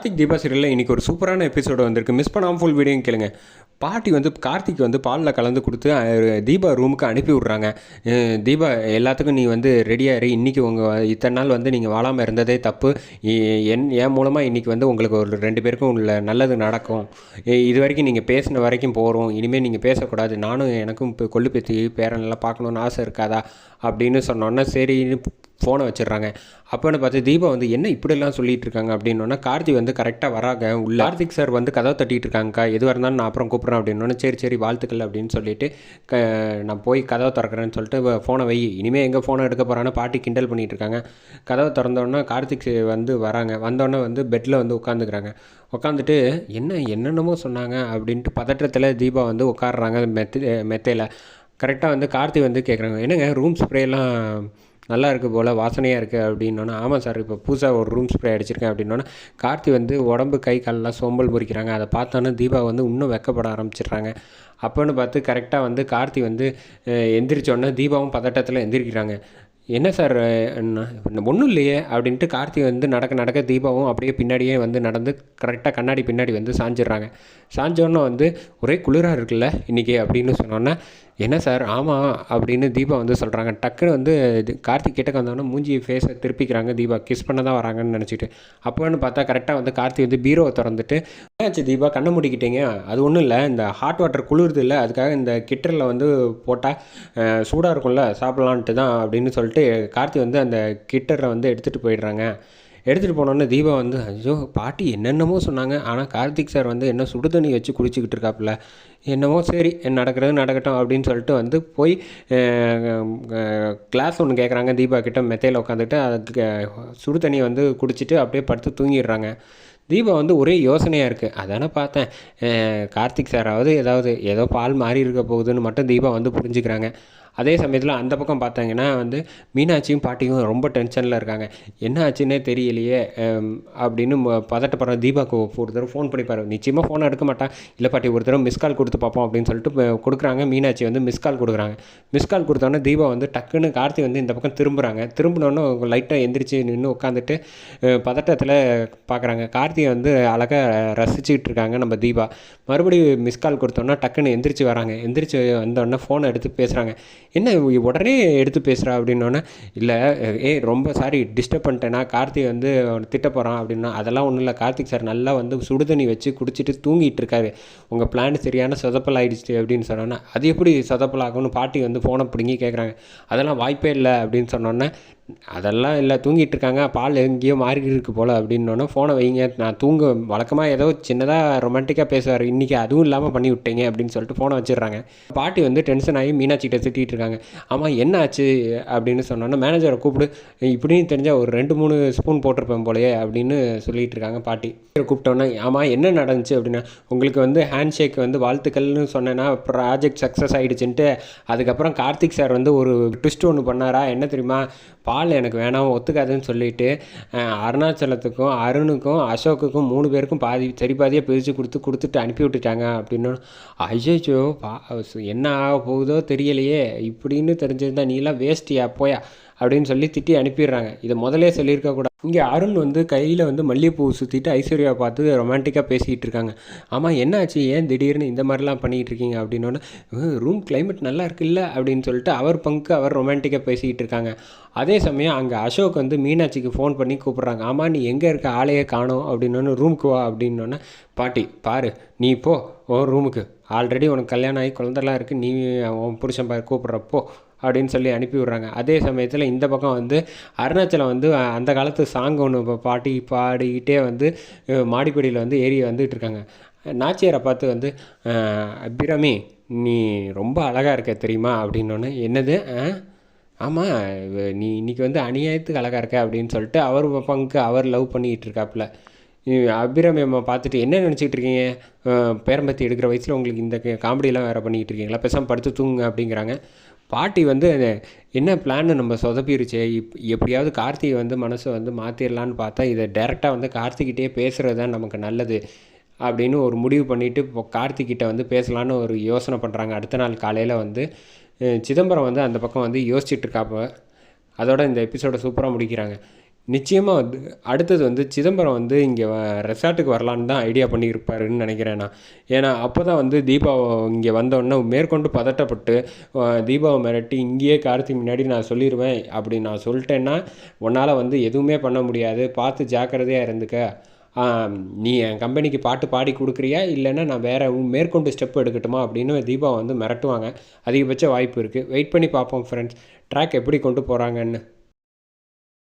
கார்த்திக் தீபா சீரியலில் இன்றைக்கி ஒரு சூப்பரான எபிசோடு வந்திருக்கு. மிஸ் பண்ணாமல் ஃபுல் வீடியோ கேளுங்க. பாட்டி வந்து கார்த்திக் வந்து பாலில் கலந்து கொடுத்து தீபா ரூமுக்கு அனுப்பி விட்றாங்க. தீபா எல்லாத்துக்கும் நீ வந்து ரெடியாரு இன்றைக்கி உங்கள் இத்தனை நாள் வந்து நீங்கள் வாழாமல் இருந்ததே தப்பு. என் என் மூலமாக இன்றைக்கி வந்து உங்களுக்கு ஒரு ரெண்டு பேருக்கும் உள்ள நல்லது நடக்கும். இது வரைக்கும் நீங்கள் பேசின வரைக்கும் போகிறோம் இனிமேல் நீங்கள் பேசக்கூடாது. நானும் எனக்கும் இப்போ கொள்ளு பேத்தி பேரனெல்லாம் பார்க்கணுன்னு ஆசை இருக்காதா? அப்படின்னு சொன்னோன்னா சரின்னு ஃபோனை வச்சிடுறாங்க. அப்போன்னு பார்த்து தீபா வந்து என்ன இப்படிலாம் சொல்லிட்டு இருக்காங்க அப்படின்னோன்னா கார்த்தி வந்து கரெக்டாக வராங்க. உள்ள கார்த்திக் சார் வந்து கதவை தட்டிட்டு இருக்காங்கக்கா எதுவாக இருந்தாலும் நான் அப்புறம் கூப்பிட்றேன். அப்படின்னோடனே சரி சரி வாழ்த்துக்கள் அப்படின்னு சொல்லிட்டு க நான் போய் கதவை திறக்கிறேன்னு சொல்லிட்டு ஃபோனை வை. இனிமேல் எங்கே ஃபோனை எடுக்க போகிறான்னு பாட்டி கிண்டல் பண்ணிகிட்டு இருக்காங்க கதவை திறந்தோடனே கார்த்திக் வந்து வராங்க. வந்தோடனே வந்து பெட்டில் வந்து உட்காந்துக்கிறாங்க. உட்காந்துட்டு என்ன என்னென்னமோ சொன்னாங்க? அப்படின்ட்டு பதற்றத்தில் தீபா வந்து உட்காடுறாங்க மெத்த மெத்தையில். கரெக்டாக வந்து கார்த்தி வந்து கேட்குறாங்க என்னங்க ரூம் ஸ்ப்ரேலாம் நல்லா இருக்குது போல் வாசனையாக இருக்குது அப்படின்னோன்னா ஆமாம் சார் இப்போ புதுசாக ஒரு ரூம் ஸ்ப்ரே அடிச்சிருக்கேன் அப்படின்னோன்னா கார்த்தி வந்து உடம்பு கை காலெலாம் சோம்பல் முறிக்கிறாங்க. அதை பார்த்தோன்னே தீபா வந்து இன்னும் வெக்கப்பட ஆரம்பிச்சிடுறாங்க. அப்போன்னு பார்த்து கரெக்டாக வந்து கார்த்தி வந்து அஹ், எந்திரிச்சோன்னே தீபாவும் பதட்டத்தில் எந்திரிக்கிறாங்க. என்ன சார் ஒன்றும் இல்லையே அப்படின்ட்டு கார்த்தி வந்து நடக்க நடக்க தீபாவும் அப்படியே பின்னாடியே வந்து நடந்து கரெக்டாக கண்ணாடி பின்னாடி வந்து சாஞ்சிடுறாங்க. சாஞ்சோன்னே வந்து ஒரே குளிராக இருக்குல்ல இன்றைக்கி அப்படின்னு சொன்னோன்னே என்ன சார்? ஆமாம் அப்படின்னு தீபா வந்து சொல்கிறாங்க டக்குன்னு வந்து இது கார்த்திக் கிட்டக்க வந்தோடனே மூஞ்சி ஃபேஸை திருப்பிக்கிறாங்க. தீபா கிஸ் பண்ண தான் வராங்கன்னு நினச்சிட்டு. அப்போன்னு பார்த்தா கரெக்டாக வந்து கார்த்தி வந்து பீரோவை திறந்துட்டு என்னாச்சு தீபா? கண்ணை முடிக்கிட்டீங்க? அது ஒன்றும் இல்லை. இந்த ஹாட் வாட்டர் குளிருது இல்லை. அதுக்காக இந்த கிட்டரில் வந்து போட்டால் சூடாக இருக்கும்ல. சாப்பிட்லான்ட்டு தான் அப்படின்னு சொல்லிட்டு கார்த்தி வந்து அந்த கிட்டரை வந்து எடுத்துகிட்டு போயிடுறாங்க. எடுத்துகிட்டு போனோன்னே தீபா வந்து ஐயோ பாட்டி என்னென்னமோ சொன்னாங்க. ஆனால் கார்த்திக் சார் வந்து என்ன சுடு தண்ணி வச்சு குடிச்சிக்கிட்டு இருக்காப்புல. என்னமோ சரி நடக்கிறது நடக்கட்டும் அப்படின்னு சொல்லிட்டு வந்து போய் கிளாஸ் ஒன்று கேட்குறாங்க தீபா கிட்ட மெத்தையில் உட்காந்துட்டு அதுக்கு சுடு தண்ணியை வந்து குடிச்சிட்டு அப்படியே படுத்து தூங்கிடுறாங்க. தீபா வந்து ஒரே யோசனையாக இருக்குது அதானே பார்த்தேன். கார்த்திக் சாராவது ஏதாவது ஏதோ பால் மாறி இருக்க போகுதுன்னு மட்டும் தீபா வந்து புரிஞ்சுக்கிறாங்க. அதே சமயத்தில் அந்த பக்கம் பார்த்தாங்கன்னா வந்து மீனாட்சியும் பாட்டியும் ரொம்ப டென்ஷனில் இருக்காங்க. என்ன ஆச்சுன்னே தெரியலையே அப்படின்னு ம- பதட்டப்படுற தீபாவுக்கு ஒரு தடவை ஃபோன் பண்ணி பாரு. நிச்சயமாக ஃபோனை எடுக்க மாட்டான் இல்லை பாட்டி ஒரு தடவை மிஸ் கால் கொடுத்து பார்ப்போம் அப்படின்னு சொல்லிட்டு கொடுக்குறாங்க. மீனாட்சி வந்து மிஸ் கால் கொடுக்குறாங்க. மிஸ் கால் கொடுத்தோன்னே தீபா வந்து டக்குன்னு கார்த்தி வந்து இந்த பக்கம் திரும்புகிறாங்க திரும்பினோன்னு லைட்டாக எந்திரிச்சு நின்று உட்காந்துட்டு பதட்டத்தில் பார்க்குறாங்க கார்த்தியை வந்து அழகாக ரசிச்சுக்கிட்டு இருக்காங்க நம்ம தீபா. மறுபடியும் மிஸ் கால் கொடுத்தோன்னா டக்குன்னு எந்திரிச்சு வராங்க. எந்திரிச்சு வந்தோடனே ஃபோனை எடுத்து பேசுகிறாங்க என்ன உடனே எடுத்து பேசுகிறா அப்படின்னோடனே இல்லை ஏய் ரொம்ப சாரி டிஸ்டர்ப் பண்ணிட்டேனா கார்த்திக் வந்து அவனை திட்ட போகிறான் அப்படின்னா அதெல்லாம் ஒன்றும் இல்லை கார்த்திக் சார் நல்லா வந்து சுடுதண்ணி வச்சு குடிச்சிட்டு தூங்கிட்டு இருக்காரு. உங்கள் பிளான் சரியான சொதப்பல் ஆகிடுச்சு அப்படின்னு சொன்னோன்னே அது எப்படி சொதப்பல் ஆகும்னு பாட்டி வந்து ஃபோனை பிடுங்கி கேட்குறாங்க அதெல்லாம் வாய்ப்பே இல்லை அப்படின்னு சொன்னோன்னே அதெல்லாம் இல்லை தூங்கிட்டு இருக்காங்க. பால் எங்கேயோ மாறிட்டு இருக்கு போல் அப்படின்னோடனே ஃபோனை வைங்க. நான் தூங்க வழக்கமாக ஏதோ சின்னதாக ரொமான்டிக்காக பேசுவார். இன்றைக்கி அதுவும் இல்லாமல் பண்ணி விட்டீங்க அப்படின்னு சொல்லிட்டு ஃபோனை வச்சிடுறாங்க. பாட்டி வந்து டென்ஷன் ஆகி மீனாட்சிகிட்ட திட்டிகிட்டு இருக்காங்க. ஆமாம் என்ன ஆச்சு? அப்படின்னு சொன்னோன்னே மேனேஜரை கூப்பிடு இப்படின்னு தெரிஞ்சால் ஒரு ரெண்டு மூணு ஸ்பூன் போட்டிருப்பேன் போலயே அப்படின்னு சொல்லிட்டு இருக்காங்க பாட்டி. கூப்பிட்டோன்னே ஆமாம் என்ன நடந்துச்சு? அப்படின்னா உங்களுக்கு வந்து ஹேண்ட் ஷேக் வந்து வாழ்த்துக்கள்னு சொன்னேன்னா ப்ராஜெக்ட் சக்ஸஸ் ஆகிடுச்சுன்ட்டு அதுக்கப்புறம் கார்த்திக் சார் வந்து ஒரு ட்விஸ்ட் ஒன்று பண்ணாரா? என்ன தெரியுமா? ஆள் எனக்கு வேணாம் ஒத்துக்காதுன்னு சொல்லிட்டு அருணாச்சலத்துக்கும் அருணுக்கும் அசோக்குக்கும் மூணு பேருக்கும் பாதி சரி பாதியாக பிரித்து கொடுத்து கொடுத்துட்டு அனுப்பி விட்டுட்டாங்க அப்படின்னு. ஐயோ பா என்ன ஆக போகுதோ தெரியலையே. இப்படின்னு தெரிஞ்சிருந்தா நீலாம் வேஸ்ட்டியா போயா. அப்படின்னு சொல்லி திட்டி அனுப்பிடுறாங்க. இதை முதலே சொல்லியிருக்கக்கூடாது இங்கே அருண் வந்து கையில் வந்து மல்லிகைப்பூ சுற்றிட்டு ஐஸ்வர்யா பார்த்து ரொமான்டிக்காக பேசிக்கிட்டு இருக்காங்க. ஆமாம் என்னாச்சு ஏன் திடீர்னு இந்த மாதிரிலாம் பண்ணிகிட்டு இருக்கீங்க? அப்படின்னோடனே ரூம் கிளைமேட் நல்லா இருக்குல்ல? அப்படின்னு சொல்லிட்டு அவர் பங்கு அவர் ரொமான்டிக்காக பேசிக்கிட்டு இருக்காங்க. அதே சமயம் அங்கே அசோக் வந்து மீனாட்சிக்கு ஃபோன் பண்ணி கூப்பிட்றாங்க. ஆமாம் நீ எங்கே இருக்க? ஆளையே காணோம். அப்படின்னோன்னு ரூமுக்கு வா. அப்படின்னோடனே பாட்டி பாரு நீ போ ஓ ரூமுக்கு ஆல்ரெடி உனக்கு கல்யாணம் ஆகி குழந்தெல்லாம் இருக்குது நீ உன் புருஷன் பாரு கூப்பிட்றப்போ அப்படின்னு சொல்லி அனுப்பி விட்றாங்க அதே சமயத்தில் இந்த பக்கம் வந்து அருணாச்சலம் வந்து அந்த காலத்து சாங் ஒன்று இப்போ பாட்டி பாடிக்கிட்டே வந்து மாடிப்படியில் வந்து ஏறி வந்துட்டு இருக்காங்க. நாச்சியாரை பார்த்து வந்து அபிரமி அபிராமி நீ ரொம்ப அழகாக இருக்க தெரியுமா? அப்படின்னோடனே என்னது? ஆ ஆமாம் நீ இன்னைக்கு வந்து அநியாயத்துக்கு அழகாக இருக்க அப்படின்னு சொல்லிட்டு அவர் பங்கு அவர் லவ் பண்ணிக்கிட்டு இருக்காப்புல. அபிராமி அம்மா பார்த்துட்டு என்ன நினச்சிக்கிட்டு இருக்கீங்க? பேரம்பத்தி எடுக்கிற வயசில் உங்களுக்கு இந்த காமெடியெலாம் வேறு பண்ணிக்கிட்டு இருக்கீங்களா? பேசாமல் படுத்து தூங்குங்க அப்படிங்கிறாங்க. பாட்டி வந்து என்ன பிளான்னு நம்ம சொதப்பிருச்சே? இப் எப்படியாவது கார்த்திகை வந்து மனசை வந்து மாற்றிடலான்னு பார்த்தா இதை டேரெக்டாக வந்து கார்த்திகிட்டே பேசுகிறது தான் நமக்கு நல்லது அப்படின்னு ஒரு முடிவு பண்ணிவிட்டு இப்போ கார்த்திகிட்ட வந்து பேசலான்னு ஒரு யோசனை பண்ணுறாங்க அடுத்த நாள் காலையில் வந்து சிதம்பரம் வந்து அந்த பக்கம் வந்து யோசிச்சுட்ருக்காப்ப அதோட இந்த எபிசோடை சூப்பராக முடிக்கிறாங்க. நிச்சயமாக வந்து அடுத்தது வந்து சிதம்பரம் வந்து இங்கே ரெசார்ட்டுக்கு வரலான்னு தான் ஐடியா பண்ணியிருப்பாருன்னு நினைக்கிறேன் நான். ஏன்னா அப்போ தான் வந்து தீபாவை இங்கே வந்தோடனே மேற்கொண்டு பதட்டப்பட்டு தீபாவை மிரட்டி இங்கேயே கார்த்திக் முன்னாடி நான் சொல்லிடுவேன் அப்படி நான் சொல்லிட்டேன்னா உன்னால் வந்து எதுவுமே பண்ண முடியாது. பார்த்து ஜாக்கிரதையாக இருந்துக்க. நீ என் கம்பெனிக்கு பாட்டு பாடி கொடுக்குறியா? இல்லைன்னா நான் வேறு மேற்கொண்டு ஸ்டெப் எடுக்கட்டுமா? அப்படின்னு தீபா வந்து மிரட்டுவாங்க. அதிகபட்ச வாய்ப்பு இருக்குது வெயிட் பண்ணி பார்ப்போம் ஃப்ரெண்ட்ஸ் ட்ராக் எப்படி கொண்டு போகிறாங்கன்னு